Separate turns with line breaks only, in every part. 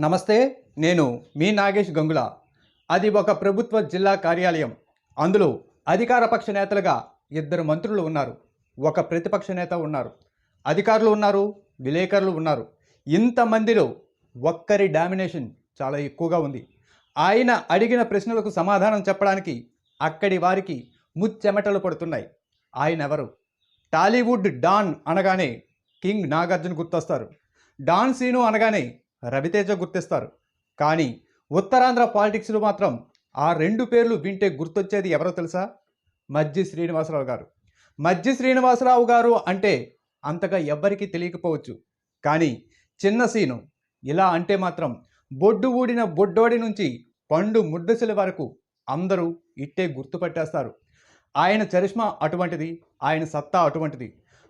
నమస్తే నేను మీ నాగేష్ గంగుల. అది ఒక ప్రభుత్వ జిల్లా కార్యాలయం. అందులో అధికారపక్ష నేతలుగా ఇద్దరు మంత్రులు ఉన్నారు. ఒక ప్రతిపక్ష నేత ఉన్నారు. అధికారులు ఉన్నారు విలేకరులు ఉన్నారు. ఇంతమందిలో ఒక్కరి డామినేషన్ చాలా ఎక్కువగా ఉంది. ఆయన అడిగిన ప్రశ్నలకు సమాధానం చెప్పడానికి అక్కడి వారికి ముచ్చెమటలు పడుతున్నాయి. ఆయన ఎవరు? టాలీవుడ్ డాన్ అనగానే కింగ్ నాగార్జున గుర్తొస్తారు. డాన్ సీను అనగానే రవితేజ గుర్తిస్తారు. కానీ ఉత్తరాంధ్ర పాలిటిక్స్లో మాత్రం ఆ రెండు పేర్లు వింటే గుర్తొచ్చేది ఎవరో తెలుసా? మజ్జి శ్రీనివాసరావు గారు. మజ్జి శ్రీనివాసరావు గారు అంటే అంతగా ఎవ్వరికీ తెలియకపోవచ్చు. కానీ చిన్న సీను ఇలా అంటే మాత్రం బొడ్డు ఊడిన బొడ్డోడి నుంచి పండు ముద్దసిల వరకు అందరూ ఇట్టే గుర్తుపట్టేస్తారు. ఆయన చరిష్మా అటువంటిది ఆయన సత్తా అటువంటిది.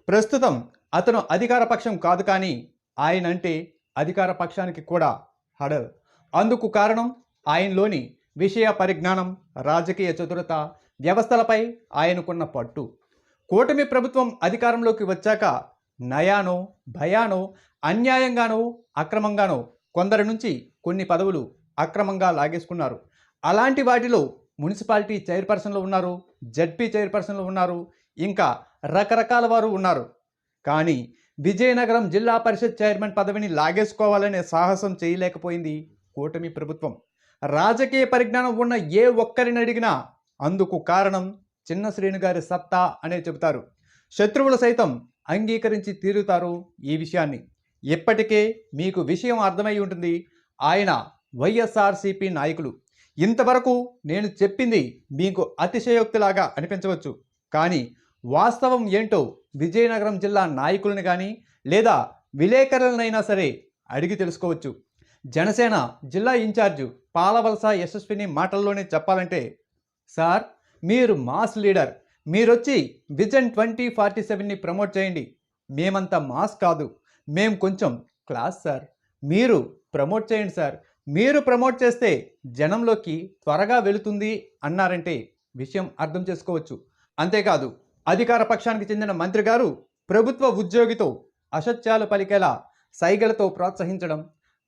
ప్రస్తుతం అతను అధికార పక్షం కాదు కానీ ఆయన అంటే అధికార పక్షానికి కూడా హడల్. అందుకు కారణం ఆయనలోని విషయ పరిజ్ఞానం రాజకీయ చతురత వ్యవస్థలపై ఆయనకున్న పట్టు. కూటమి ప్రభుత్వం అధికారంలోకి వచ్చాక నయానో భయానో అన్యాయంగానో అక్రమంగానో కొందరి నుంచి కొన్ని పదవులు అక్రమంగా లాగేసుకున్నారు. అలాంటి వాటిలో మున్సిపాలిటీ చైర్పర్సన్లు ఉన్నారు జడ్పీ చైర్పర్సన్లు ఉన్నారు ఇంకా రకరకాల వారు ఉన్నారు. కానీ విజయనగరం జిల్లా పరిషత్ చైర్మన్ పదవిని లాగేసుకోవాలనే సాహసం చేయలేకపోయింది కూటమి ప్రభుత్వం. రాజకీయ పరిజ్ఞానం ఉన్న ఏ ఒక్కరిని అడిగినా అందుకు కారణం చిన్న శ్రేణు గారి సత్తా అనే చెబుతారు. శత్రువులు సైతం అంగీకరించి తీరుతారు ఈ విషయాన్ని. ఇప్పటికే మీకు విషయం అర్థమై ఉంటుంది. ఆయన వైఎస్ఆర్సిపి నాయకులు. ఇంతవరకు నేను చెప్పింది మీకు అతిశయోక్తిలాగా అనిపించవచ్చు. కానీ వాస్తవం ఏంటో విజయనగరం జిల్లా నాయకులను కానీ లేదా విలేకరులనైనా సరే అడిగి తెలుసుకోవచ్చు. జనసేన జిల్లా ఇన్ఛార్జు పాలవలస యశస్విని మాటల్లోనే చెప్పాలంటే సార్ మీరు మాస్ లీడర్. మీరొచ్చి విజన్ ట్వంటీ ఫార్టీ సెవెన్ని ప్రమోట్ చేయండి. మేమంత మాస్ కాదు. మేం కొంచెం క్లాస్ సార్. మీరు ప్రమోట్ చేయండి సార్. మీరు ప్రమోట్ చేస్తే జనంలోకి త్వరగా వెళుతుంది అన్నారంటే విషయం అర్థం చేసుకోవచ్చు. అంతేకాదు అధికార పక్షానికి చెందిన మంత్రి గారు ప్రభుత్వ ఉద్యోగితో అసత్యాలు పలికేలా సైగలతో ప్రోత్సహించడం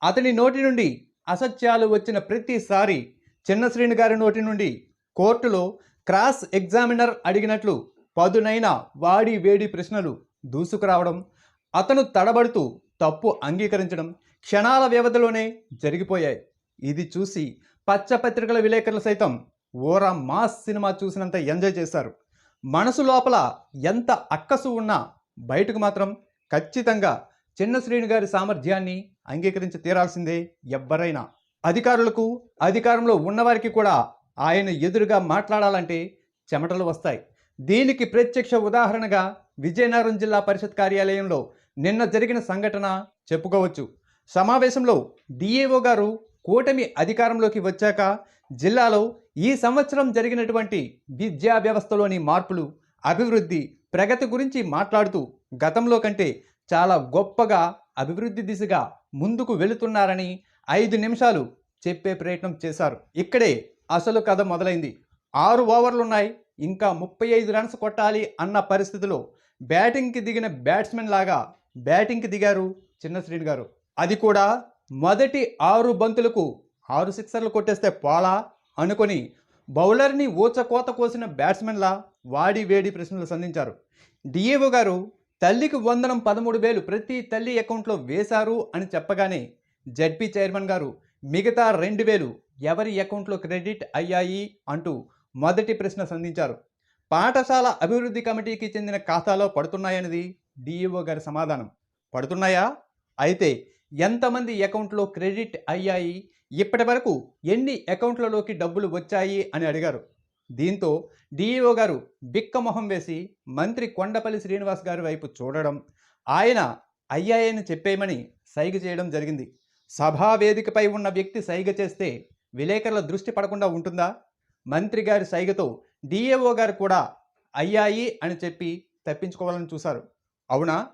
అతని నోటి నుండి అసత్యాలు వచ్చిన ప్రతిసారి చిన్న శ్రీని గారి నోటి నుండి కోర్టులో క్రాస్ ఎగ్జామినర్ అడిగినట్లు పదునైన వాడి వేడి ప్రశ్నలు దూసుకురావడం అతను తడబడుతూ తప్పు అంగీకరించడం క్షణాల వ్యవధిలోనే జరిగిపోయాయి. ఇది చూసి పచ్చపత్రికల విలేకరులు సైతం ఓరా మాస్ సినిమా చూసినంత ఎంజాయ్ చేశారు. మనసు లోపల ఎంత అక్కసు ఉన్నా బయటకు మాత్రం ఖచ్చితంగా చిన్న శ్రేణి గారి సామర్థ్యాన్ని అంగీకరించి తీరాల్సిందే ఎవ్వరైనా. అధికారులకు అధికారంలో ఉన్నవారికి కూడా ఆయన ఎదురుగా మాట్లాడాలంటే చెమటలు వస్తాయి. దీనికి ప్రత్యక్ష ఉదాహరణగా విజయనగరం జిల్లా పరిషత్ కార్యాలయంలో నిన్న జరిగిన సంఘటన చెప్పుకోవచ్చు. సమావేశంలో డిఏఓ గారు కూటమి అధికారంలోకి వచ్చాక జిల్లాలో ఈ సంవత్సరం జరిగినటువంటి విద్యా వ్యవస్థలోని మార్పులు అభివృద్ధి ప్రగతి గురించి మాట్లాడుతూ గతంలో కంటే చాలా గొప్పగా అభివృద్ధి దిశగా ముందుకు వెళుతున్నారని ఐదు నిమిషాలు చెప్పే ప్రయత్నం చేశారు. ఇక్కడే అసలు కథ మొదలైంది. ఆరు ఓవర్లున్నాయి. ఇంకా ముప్పై ఐదు రన్స్ కొట్టాలి అన్న పరిస్థితిలో బ్యాటింగ్కి దిగిన బ్యాట్స్మెన్ లాగా బ్యాటింగ్కి దిగారు చిన్న శ్రీని గారు. అది కూడా మొదటి ఆరు బంతులకు ఆరు సిక్సర్లు కొట్టేస్తే పోలా అనుకొని బౌలర్ని ఊచకోత కోసిన బ్యాట్స్మెన్లా వాడి వేడి ప్రశ్నలు సంధించారు. డిఏఓ గారు తల్లికి వందనం పదమూడు వేలు ప్రతి తల్లి అకౌంట్లో వేశారు అని చెప్పగానే జడ్పీ చైర్మన్ గారు మిగతా రెండు వేలు ఎవరి అకౌంట్లో క్రెడిట్ అయ్యాయి అంటూ మొదటి ప్రశ్న సంధించారు. పాఠశాల అభివృద్ధి కమిటీకి చెందిన ఖాతాలో పడుతున్నాయన్నది డిఈఓ గారి సమాధానం. పడుతున్నాయా? అయితే ఎంతమంది అకౌంట్లో క్రెడిట్ అయ్యాయి? ఇప్పటి వరకు ఎన్ని అకౌంట్లలోకి డబ్బులు వచ్చాయి అని అడిగారు. దీంతో డిఈఓ గారు బిక్క మొహం వేసి మంత్రి కొండపల్లి శ్రీనివాస్ గారి వైపు చూడడం ఆయన అయ్యాయని చెప్పేయమని సైగ చేయడం జరిగింది. సభా వేదికపై ఉన్న వ్యక్తి సైగ చేస్తే విలేకరుల దృష్టి పడకుండా ఉంటుందా? మంత్రి గారి సైగతో డిఏఓ గారు కూడా అయ్యాయి అని చెప్పి తప్పించుకోవాలని చూశారు. అవునా?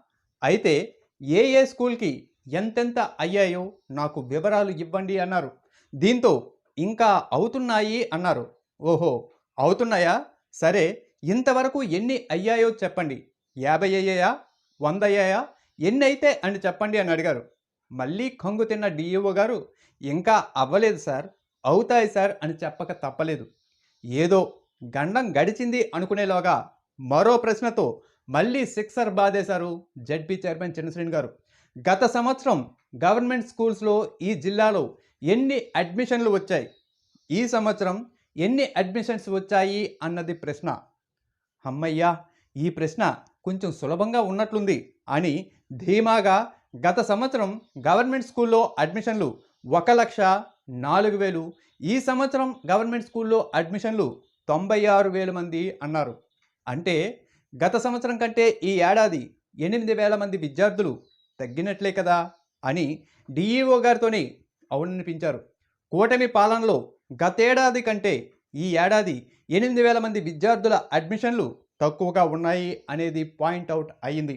అయితే ఏ ఏ స్కూల్కి ఎంతెంత అయ్యాయో నాకు వివరాలు ఇవ్వండి అన్నారు. దీంతో ఇంకా అవుతున్నాయి అన్నారు. ఓహో అవుతున్నాయా? సరే ఇంతవరకు ఎన్ని అయ్యాయో చెప్పండి. యాభై అయ్యాయా? వంద అయ్యాయా? ఎన్ని అయితే అని చెప్పండి అని అడిగారు. మళ్ళీ కంగు తిన్న డిఈఓ గారు ఇంకా అవ్వలేదు సార్ అవుతాయి సార్ అని చెప్పక తప్పలేదు. ఏదో గండం గడిచింది అనుకునేలోగా మరో ప్రశ్నతో మళ్ళీ సిక్సర్ బాధేశారు జడ్పీ చైర్మన్ చిన్నశ్రీని గారు. గత సంవత్సరం గవర్నమెంట్ స్కూల్స్లో ఈ జిల్లాలో ఎన్ని అడ్మిషన్లు వచ్చాయి? ఈ సంవత్సరం ఎన్ని అడ్మిషన్స్ వచ్చాయి అన్నది ప్రశ్న. అమ్మయ్యా ఈ ప్రశ్న కొంచెం సులభంగా ఉన్నట్లుంది అని ధీమాగా గత సంవత్సరం గవర్నమెంట్ స్కూల్లో అడ్మిషన్లు ఒక లక్ష నాలుగు వేలు ఈ సంవత్సరం గవర్నమెంట్ స్కూల్లో అడ్మిషన్లు తొంభై ఆరు వేల మంది అన్నారు. అంటే గత సంవత్సరం కంటే ఈ ఏడాది ఎనిమిది వేల మంది విద్యార్థులు తగ్గినట్లే కదా అని డిఈఓ గారితోనే అవుననిపించారు. కూటమి పాలనలో గతేడాది కంటే ఈ ఏడాది ఎనిమిది వేల మంది విద్యార్థుల అడ్మిషన్లు తక్కువగా ఉన్నాయి అనేది పాయింట్ అవుట్ అయింది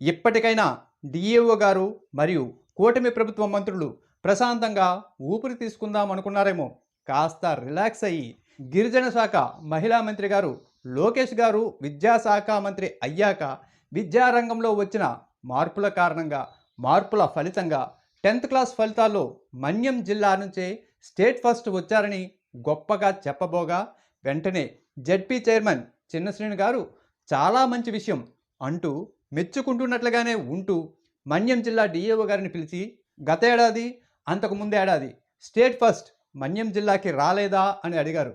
ఇప్పటికైనా డిఏఓ గారు మరియు కూటమి ప్రభుత్వ మంత్రులు ప్రశాంతంగా ఊపిరి తీసుకుందాం అనుకున్నారేమో. కాస్త రిలాక్స్ అయ్యి గిరిజన శాఖ మహిళా మంత్రి గారు లోకేష్ గారు విద్యాశాఖ మంత్రి అయ్యాక విద్యారంగంలో వచ్చిన మార్పుల కారణంగా మార్పుల ఫలితంగా టెన్త్ క్లాస్ ఫలితాల్లో మన్యం జిల్లా నుంచే స్టేట్ ఫస్ట్ వచ్చారని గొప్పగా చెప్పబోగా వెంటనే జడ్పీ చైర్మన్ చిన్నశ్రేణి గారు చాలా మంచి విషయం అంటూ మెచ్చుకుంటున్నట్లుగానే ఉంటూ మన్యం జిల్లా డిఏఓ గారిని పిలిచి గత ఏడాది అంతకు ఏడాది స్టేట్ ఫస్ట్ మన్యం జిల్లాకి రాలేదా అని అడిగారు.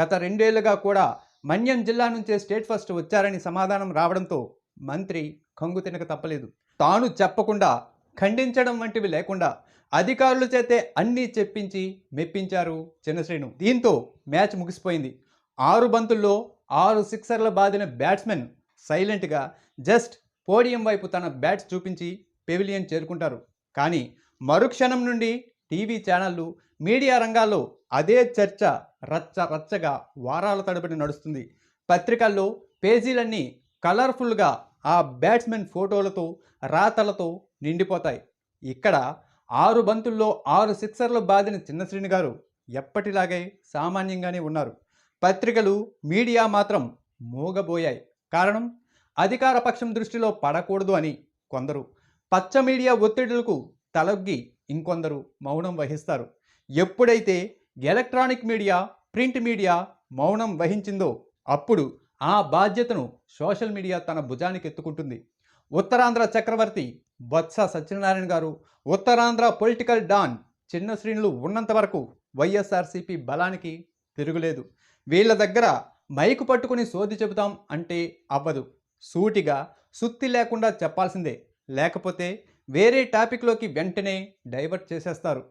గత రెండేళ్ళుగా కూడా మన్యం జిల్లా నుంచే స్టేట్ ఫస్ట్ వచ్చారని సమాధానం రావడంతో మంత్రి కంగు తినక తప్పలేదు. తాను చెప్పకుండా ఖండించడం వంటివి లేకుండా అధికారుల చేతే అన్నీ చెప్పించి మెప్పించారు చిన్నశ్రేణు దీంతో మ్యాచ్ ముగిసిపోయింది. ఆరు బంతుల్లో ఆరు సిక్సర్ల బాదిన బ్యాట్స్మెన్ సైలెంట్గా జస్ట్ పోడియం వైపు తన బ్యాట్స్ చూపించి పెవిలియన్ చేరుకుంటారు. కానీ మరుక్షణం నుండి టీవీ ఛానళ్ళు మీడియా రంగాల్లో అదే చర్చ రచ్చ రచ్చగా వారాల తడబడి నడుస్తుంది. పత్రికల్లో పేజీలన్నీ కలర్ఫుల్గా ఆ బ్యాట్స్మెన్ ఫోటోలతో రాతలతో నిండిపోతాయి. ఇక్కడ ఆరు బంతుల్లో ఆరు సిక్సర్లు బాధిన చిన్నశ్రీని గారు ఎప్పటిలాగే సామాన్యంగానే ఉన్నారు. పత్రికలు మీడియా మాత్రం మూగబోయాయి. కారణం అధికార పక్షం దృష్టిలో పడకూడదు అని కొందరు. పచ్చ మీడియా ఒత్తిడులకు తలొగ్గి ఇంకొందరు మౌనం వహిస్తారు. ఎప్పుడైతే ఎలక్ట్రానిక్ మీడియా ప్రింట్ మీడియా మౌనం వహించిందో అప్పుడు ఆ బాధ్యతను సోషల్ మీడియా తన భుజానికి ఎత్తుకుంటుంది. ఉత్తరాంధ్ర చక్రవర్తి బొత్స సత్యనారాయణ గారు ఉత్తరాంధ్ర పొలిటికల్ డాన్ చిన్న శ్రేణులు ఉన్నంత వరకు వైఎస్ఆర్సీపీ బలానికి తిరుగులేదు. వీళ్ళ దగ్గర మైకు పట్టుకుని సోది చెబుతాం అంటే అవ్వదు. సూటిగా సుత్తి లేకుండా చెప్పాల్సిందే. లేకపోతే వేరే టాపిక్లోకి వెంటనే డైవర్ట్ చేసేస్తారు.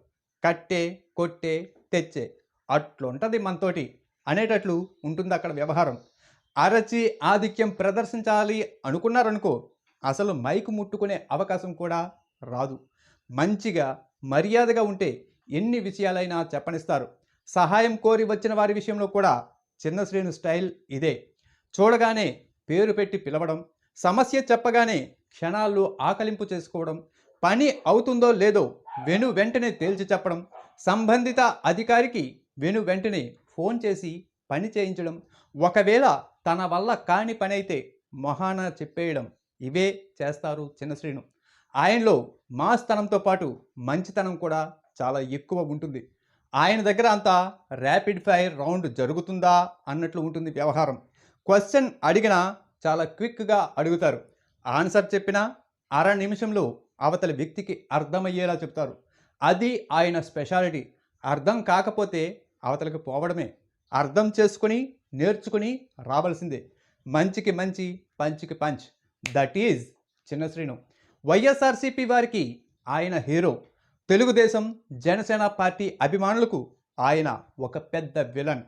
కట్టే కొట్టే తెచ్చే. అట్లుంటుంది మనతోటి అనేటట్లు ఉంటుంది అక్కడ వ్యవహారం. అరచి ఆధిక్యం ప్రదర్శించాలి అనుకున్నారనుకో అసలు మైకు ముట్టుకునే అవకాశం కూడా రాదు. మంచిగా మర్యాదగా ఉంటే ఎన్ని విషయాలైనా చెప్పనిస్తారు. సహాయం కోరి వచ్చిన వారి విషయంలో కూడా చిన్న శ్రేణు స్టైల్ ఇదే. చూడగానే పేరు పెట్టి పిలవడం సమస్య చెప్పగానే క్షణాల్లో ఆకలింపు చేసుకోవడం పని అవుతుందో లేదో వెను వెంటనే తేల్చి చెప్పడం సంబంధిత అధికారికి వెను వెంటనే ఫోన్ చేసి పని చేయించడం. ఒకవేళ తన వల్ల కాని పని అయితే మొహాన చెప్పేయడం. ఇవే చేస్తారు చిన్న శ్రీను. ఆయనలో మాస్తనంతో పాటు మంచితనం కూడా చాలా ఎక్కువ ఉంటుంది. ఆయన దగ్గర అంతా ర్యాపిడ్ ఫైర్ రౌండ్ జరుగుతుందా అన్నట్లు ఉంటుంది వ్యవహారం. క్వశ్చన్ అడిగినా చాలా క్విక్గా అడుగుతారు. ఆన్సర్ చెప్పినా అర నిమిషంలో అవతలి వ్యక్తికి అర్థమయ్యేలా చెప్తారు. అది ఆయన స్పెషాలిటీ అర్థం కాకపోతే అవతలికి పోవడమే అర్థం చేసుకుని నేర్చుకుని రావాల్సిందే. మంచికి మంచి పంచికి పంచ్. దట్ ఈజ్ చిన్న శ్రీను. వైఎస్ఆర్సీపీ వారికి ఆయన హీరో. తెలుగుదేశం జనసేన పార్టీ అభిమానులకు ఆయన ఒక పెద్ద విలన్.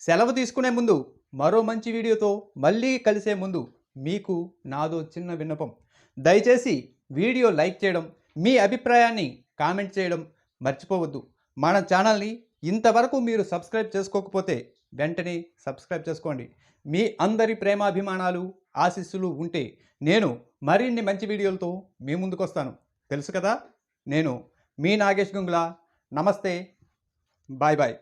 సెలవు తీసుకునే ముందు మరో మంచి వీడియోతో మళ్ళీ కలిసే ముందు మీకు నాదో చిన్న విన్నపం. దయచేసి వీడియో లైక్ చేయడం మీ అభిప్రాయాన్ని కామెంట్ చేయడం మర్చిపోవద్దు. మన ఛానల్ని ఇంతవరకు మీరు సబ్స్క్రైబ్ చేసుకోకపోతే వెంటనే సబ్స్క్రైబ్ చేసుకోండి. మీ అందరి ప్రేమాభిమానాలు ఆశీస్సులు ఉంటే నేను మరిన్ని మంచి వీడియోలతో మీ ముందుకు వస్తాను తెలుసు కదా? నేను మీ నాగేష్ గుంగ్లా. నమస్తే. Bye bye.